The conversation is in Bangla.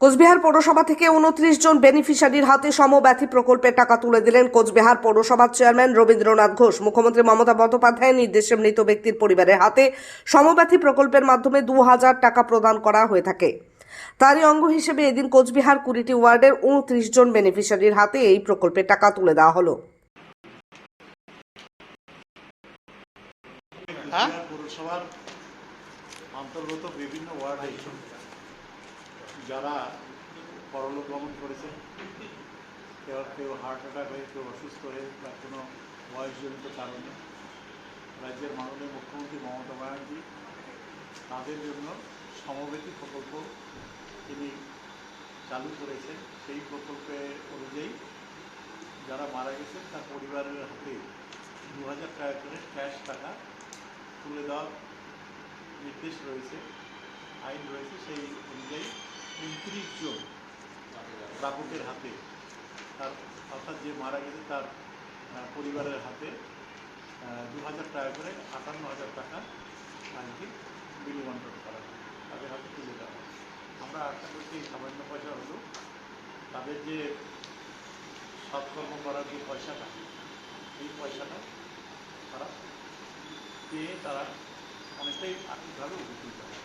কোচবিহার পৌরসভা থেকে উনত্রিশ জন বেনিফিশিয়ারির হাতে সমব্যথী প্রকল্পের টাকা তুলে দিলেন কোচবিহার পৌরসভার চেয়ারম্যান রবীন্দ্রনাথ ঘোষ। মুখ্যমন্ত্রী মমতা বন্দ্যোপাধ্যায়ের নির্দেশে মৃত ব্যক্তির পরিবারের হাতে সমব্যথী প্রকল্পের মাধ্যমে দু হাজার টাকা প্রদান করা হয়ে থাকে। তারই অঙ্গ হিসেবে এদিন কোচবিহার কুড়িটি ওয়ার্ডের উনত্রিশ জন বেনিফিশিয়ারির হাতে এই প্রকল্পের টাকা তুলে দেওয়া হলো। হ্যাঁ? পৌরসভার অন্তর্গত বিভিন্ন ওয়ার্ডে যারা পরলোক গমন করেছে, কেউ কেউ হার্ট অ্যাটাক হয়ে, কেউ অসুস্থ হয়ে বা কোনো বয়সজনিত কারণে রাজ্যের মাননীয় মুখ্যমন্ত্রী মমতা ব্যানার্জি তাদের জন্য সমবেতী প্রকল্প তিনি চালু করেছেন। সেই প্রকল্পে অনুযায়ী যারা মারা গেছেন, তার পরিবারের হাতে দু হাজার টাকা করে ক্যাশ টাকা তুলে দেওয়ার নির্দেশ রয়েছে। আইন রয়েছে, সেই অনুযায়ী উনত্রিশ জন প্রাপকের হাতে, তার অর্থাৎ যে মারা গেছে তার পরিবারের হাতে দু হাজার টাকা করে আটান্ন হাজার টাকা আজকে বিল বন্টন করা হয়। তাদের হাতে তুলে দেওয়া। আমরা আশা করছি এই সামান্য পয়সা হলো তাদের যে সৎকর্ম করার যে পয়সাটা, এই পয়সাটা তারা পেয়ে তারা অনেকটাই আর্থিকভাবে উপকৃত হয়